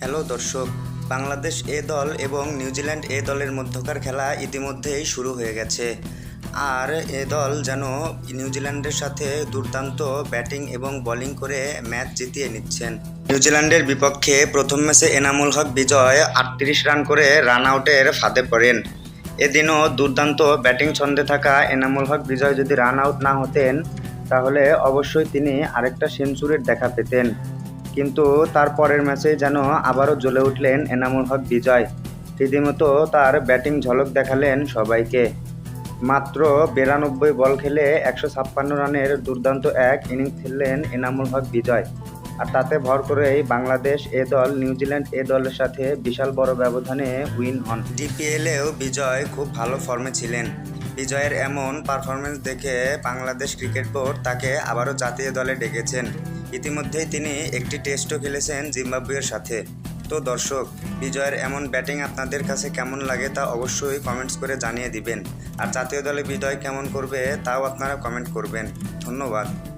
Hello দর্শক, বাংলাদেশ এ দল এবং নিউজিল্যান্ড এ দলের মধ্যকার খেলা ইতিমধ্যেই শুরু হয়ে গেছে। আর এ দল যেন নিউজিল্যান্ডের সাথে দুর্দান্ত ব্যাটিং এবং বোলিং করে ম্যাচ জিতিয়ে নিচ্ছেন। নিউজিল্যান্ডের বিপক্ষে প্রথম ম্যাচে এনামুল হক বিজয় আটত্রিশ রান করে রান আউটের ফাঁদে পড়েন। এদিনও দুর্দান্ত ব্যাটিং ছন্দে থাকা এনামুল হক বিজয় যদি রান আউট না হতেন, তাহলে অবশ্যই তিনি আরেকটা সেঞ্চুরির দেখা পেতেন। কিন্তু তার পরের ম্যাচে যেন আবারও জ্বলে উঠলেন এনামুল হক বিজয়। রীতিমতো তার ব্যাটিং ঝলক দেখালেন সবাইকে। মাত্র বিরানব্বই বল খেলে একশো ছাপ্পান্ন রানের দুর্দান্ত এক ইনিংস খেললেন এনামুল হক বিজয়। আর তাতে ভর করেই বাংলাদেশ এ দল নিউজিল্যান্ড এ দলের সাথে বিশাল বড় ব্যবধানে উইন হন। ডিপিএলেও বিজয় খুব ভালো ফর্মে ছিলেন। বিজয়ের এমন পারফরমেন্স দেখে বাংলাদেশ ক্রিকেট বোর্ড তাকে আবারও জাতীয় দলে ডেকেছেন। ইতিমধ্যেই তিনি একটি টেস্টও খেলেছেন জিম্বাবুয়ের সাথে। তো দর্শক, বিজয়ের এমন ব্যাটিং আপনাদের কাছে কেমন লাগে তা অবশ্যই কমেন্টস করে জানিয়ে দিবেন। আর জাতীয় দলে বিজয় কেমন করবে তাও আপনারা কমেন্ট করবেন। ধন্যবাদ।